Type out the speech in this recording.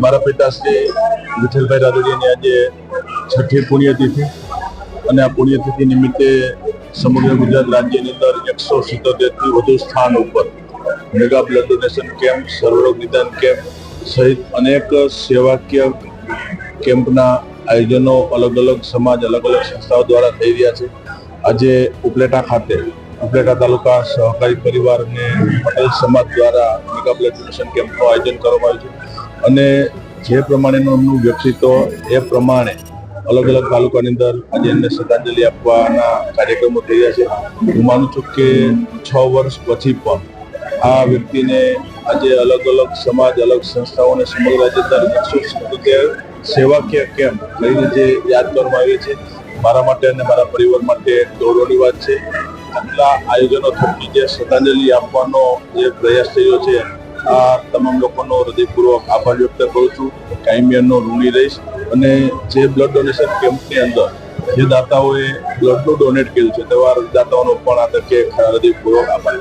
મારા પિતાશ્રી વિઠ્ઠલભાઈ રાદડીયાની આજે છઠ્ઠી પુણ્યતિથિ અને આ પુણ્યતિથિ નિમિત્તે સમગ્ર ગુજરાત રાજ્યની અંદર એકસો સિત્તોતેરથી વધુ સ્થાન ઉપર મેગા બ્લડ ડોનેશન કેમ્પ સર્વરોગ નિદાન કેમ્પ સહિત અનેક સેવાકીય કેમ્પના આયોજનો અલગ અલગ સમાજ, અલગ અલગ સંસ્થાઓ દ્વારા થઈ રહ્યા છે. આજે ઉપલેટા ખાતે ઉપલેટા તાલુકા સહકારી પરિવાર અને પટેલ સમાજ દ્વારા મેગા બ્લડ કેમ્પનું આયોજન કરવામાં આવ્યું છે. અને જે પ્રમાણેનું એમનું વ્યક્તિત્વ એ પ્રમાણે અલગ અલગ તાલુકાની અંદર આજે એમને શ્રદ્ધાંજલિ આપવાના કાર્યક્રમો થઈ રહ્યા છે. હું માનું છું કે છ વર્ષ પછી પણ આ વ્યક્તિને આજે અલગ અલગ સમાજ, અલગ સંસ્થાઓ અને સમગ્ર રાજ્ય એકસો સિત્તોતેર સેવાકીય કેમ્પ કરીને જે યાદ કરવામાં આવે છે. મારા માટે અને મારા પરિવાર માટે ગૌરવની વાત છે. આટલા આયોજનો થકી જે શ્રદ્ધાંજલિ આપવાનો જે પ્રયાસ થયો છે, આ તમામ લોકોનો હૃદયપૂર્વક આભાર વ્યક્ત કરું છું. કાયમિયાનો ઋણી રહીશ અને જે બ્લડ ડોનેશન કેમ્પની અંદર જે દાતાઓએ બ્લડનું ડોનેટ કર્યું છે, તેવા દાતાઓનો પણ આ તકે હૃદયપૂર્વક આભાર.